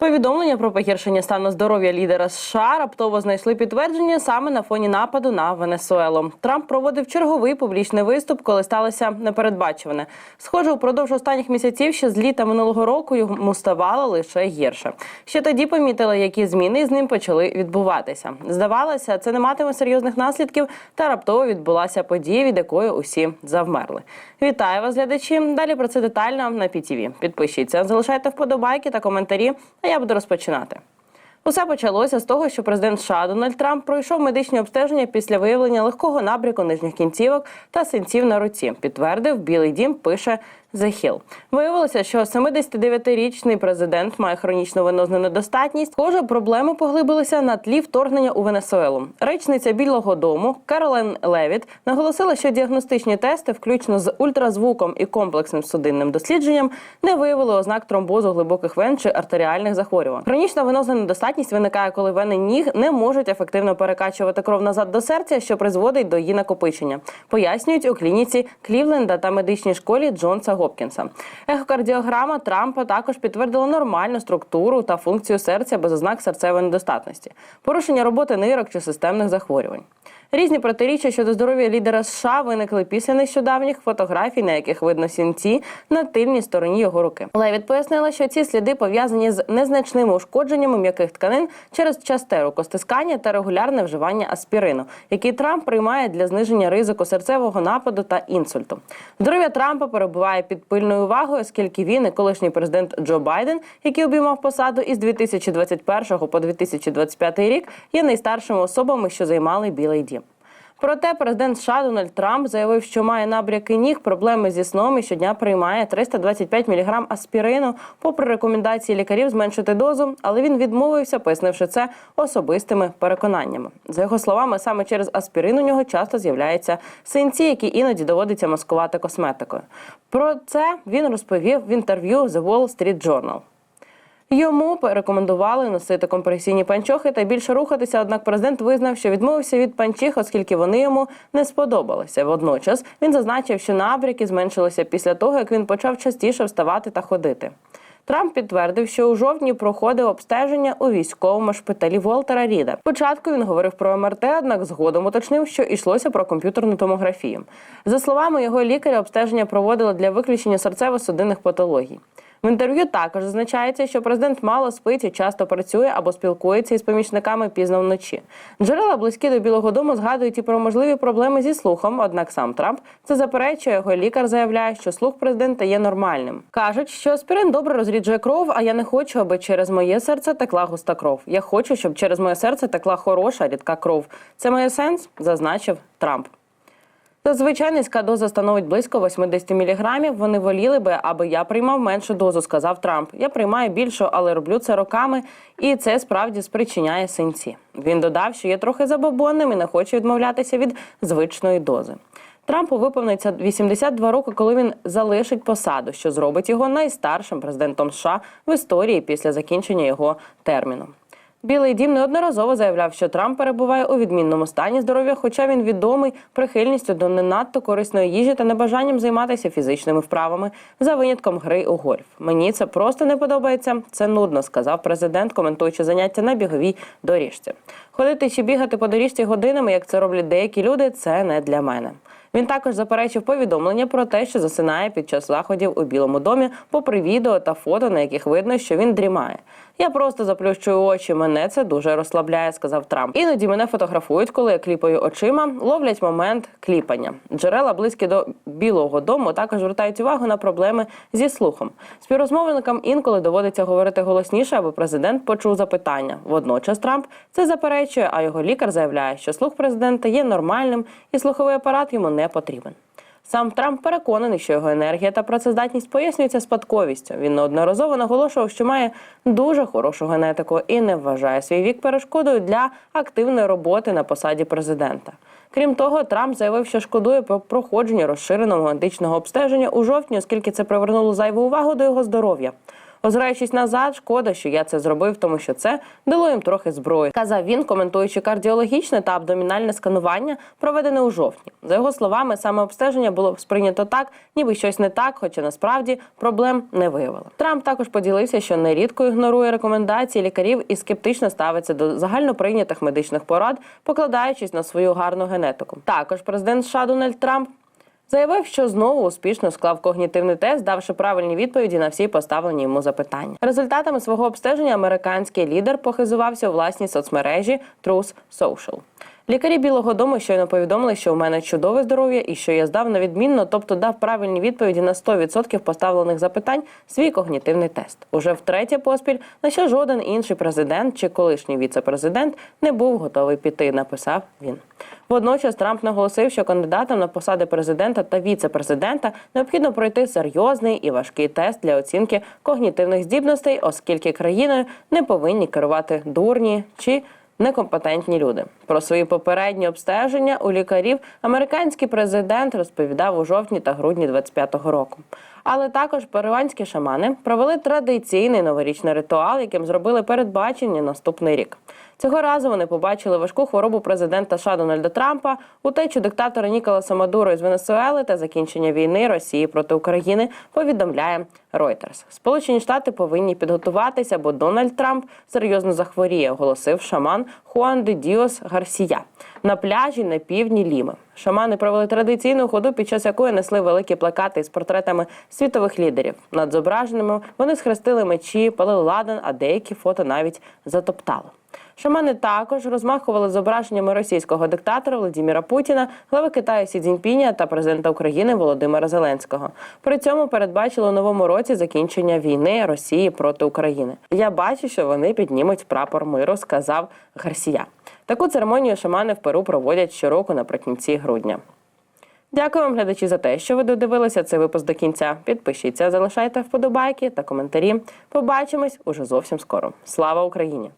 Повідомлення про погіршення стану здоров'я лідера США раптово знайшли підтвердження саме на фоні нападу на Венесуелу. Трамп проводив черговий публічний виступ, коли сталося непередбачуване. Схоже, упродовж останніх місяців ще з літа минулого року йому ставало лише гірше. Ще тоді помітили, які зміни з ним почали відбуватися. Здавалося, це не матиме серйозних наслідків, та раптово відбулася подія, від якої усі завмерли. Вітаю вас, глядачі! Далі про це детально на PTV. Підпишіться, залишайте вподобайки та коментарі. Я буду розпочинати. Усе почалося з того, що президент США Дональд Трамп пройшов медичні обстеження після виявлення легкого набряку нижніх кінцівок та синців на руці. Підтвердив Білий Дім. Пише The Hill. Виявилося, що 79-річний президент має хронічну венозну недостатність. Схоже, проблеми поглибилися на тлі вторгнення у Венесуелу. Речниця Білого Дому Керолен Левіт наголосила, що діагностичні тести, включно з ультразвуком і комплексним судинним дослідженням, не виявили ознак тромбозу глибоких вен чи артеріальних захворювань. Хронічна венозна недостатність виникає, коли вени ніг не можуть ефективно перекачувати кров назад до серця, що призводить до її накопичення. Пояснюють у клініці Клівленда та медичній школі Джонса Гопкінса. Ехокардіограма Трампа також підтвердила нормальну структуру та функцію серця без ознак серцевої недостатності, порушення роботи нирок чи системних захворювань. Різні протиріччя щодо здоров'я лідера США виникли після нещодавніх фотографій, на яких видно сінці на тильній стороні його руки. Левіт пояснила, що ці сліди пов'язані з незначними ушкодженнями м'яких тканин через часте рукостискання та регулярне вживання аспірину, який Трамп приймає для зниження ризику серцевого нападу та інсульту. Здоров'я Трампа перебуває під пильною увагою, оскільки він і колишній президент Джо Байден, який обіймав посаду із 2021 по 2025 рік, є найстаршими особами, що займали Білий Дім. Проте президент США Дональд Трамп заявив, що має набряки ніг, проблеми зі сном і щодня приймає 325 мг аспірину, попри рекомендації лікарів зменшити дозу, але він відмовився, пояснивши це особистими переконаннями. За його словами, саме через аспірин у нього часто з'являються синці, які іноді доводиться маскувати косметикою. Про це він розповів в інтерв'ю The Wall Street Journal. Йому порекомендували носити компресійні панчохи та більше рухатися. Однак президент визнав, що відмовився від панчіх, оскільки вони йому не сподобалися. Водночас він зазначив, що набряки зменшилися після того, як він почав частіше вставати та ходити. Трамп підтвердив, що у жовтні проходив обстеження у військовому шпиталі Волтера Ріда. Спочатку він говорив про МРТ, однак згодом уточнив, що йшлося про комп'ютерну томографію. За словами його лікаря, обстеження проводили для виключення серцево-судинних патологій. В інтерв'ю також зазначається, що президент мало спить і часто працює або спілкується із помічниками пізно вночі. Джерела близькі до Білого Дому згадують і про можливі проблеми зі слухом. Однак сам Трамп це заперечує. Його лікар заявляє, що слух президента є нормальним. кажуть, що аспірин добре розріджує кров, а я не хочу, аби через моє серце текла густа кров. Я хочу, щоб через моє серце текла хороша рідка кров. Це має сенс, зазначив Трамп. Зазвичай низька доза становить близько 80 мг. Вони воліли би, аби я приймав меншу дозу, сказав Трамп. Я приймаю більшу, але роблю це роками, і це справді спричиняє синці. Він додав, що є трохи забобонним і не хоче відмовлятися від звичної дози. Трампу виповниться 82 роки, коли він залишить посаду, що зробить його найстаршим президентом США в історії після закінчення його терміну. Білий дім неодноразово заявляв, що Трамп перебуває у відмінному стані здоров'я, хоча він відомий прихильністю до не надто корисної їжі та небажанням займатися фізичними вправами за винятком гри у гольф. Мені це просто не подобається. Це нудно, сказав президент, коментуючи заняття на біговій доріжці. Ходити чи бігати по доріжці годинами, як це роблять деякі люди, це не для мене. Він також заперечив повідомлення про те, що засинає під час заходів у Білому домі, попри відео та фото, на яких видно, що він дрімає. Я просто заплющую очі. Мене це дуже розслабляє, сказав Трамп. Іноді мене фотографують, коли я кліпаю очима, ловлять момент кліпання. Джерела близькі до Білого дому також звертають увагу на проблеми зі слухом. Співрозмовникам інколи доводиться говорити голосніше, аби президент почув запитання. Водночас Трамп це заперечує, а його лікар заявляє, що слух президента є нормальним і слуховий апарат йому не потрібен. Сам Трамп переконаний, що його енергія та працездатність пояснюються спадковістю. Він неодноразово наголошував, що має дуже хорошу генетику і не вважає свій вік перешкодою для активної роботи на посаді президента. Крім того, Трамп заявив, що шкодує про проходження розширеного генетичного обстеження у жовтні, оскільки це привернуло зайву увагу до його здоров'я. Озираючись назад, шкода, що я це зробив, тому що це дало їм трохи зброї. Казав він, коментуючи кардіологічне та абдомінальне сканування, проведене у жовтні. За його словами, саме обстеження було сприйнято так, ніби щось не так, хоча насправді проблем не виявило. Трамп також поділився, що нерідко ігнорує рекомендації лікарів і скептично ставиться до загальноприйнятих медичних порад, покладаючись на свою гарну генетику. Також президент США Дональд Трамп Заявив, що знову успішно склав когнітивний тест, давши правильні відповіді на всі поставлені йому запитання. Результатами свого обстеження американський лідер похизувався у власній соцмережі Truth Social. Лікарі Білого Дому щойно повідомили, що у мене чудове здоров'я і що я здав на відмінно, тобто дав правильні відповіді на 100% поставлених запитань свій когнітивний тест. Уже втретє поспіль, на що жоден інший президент чи колишній віце-президент не був готовий піти. Написав він. Водночас Трамп наголосив, що кандидатам на посади президента та віце-президента необхідно пройти серйозний і важкий тест для оцінки когнітивних здібностей, оскільки країною не повинні керувати дурні чи некомпетентні люди. Про свої попередні обстеження у лікарів американський президент розповідав у жовтні та грудні 25-го року. Але також перуанські шамани провели традиційний новорічний ритуал, яким зробили передбачення наступний рік. Цього разу вони побачили важку хворобу президента США Дональда Трампа, утечу диктатора Ніколаса Мадуро із Венесуели та закінчення війни Росії проти України. Повідомляє Reuters. Сполучені Штати повинні підготуватися, бо Дональд Трамп серйозно захворіє, оголосив шаман Хуан де Діос Гарсія на пляжі на півдні Ліми. Шамани провели традиційну ходу, під час якої несли великі плакати з портретами світових лідерів. Над зображеними вони схрестили мечі, палили ладан, а деякі фото навіть затоптали. Шамани також розмахували зображеннями російського диктатора Владимира Путіна, глави Китаю Сі Цзіньпіня та президента України Володимира Зеленського. При цьому передбачили у новому році закінчення війни Росії проти України. Я бачу, що вони піднімуть прапор миру, сказав Гарсія. Таку церемонію шамани в Перу проводять щороку наприкінці грудня. Дякую вам, глядачі, за те, що ви додивилися цей випуск до кінця. Підпишіться, залишайте вподобайки та коментарі. Побачимось уже зовсім скоро. Слава Україні!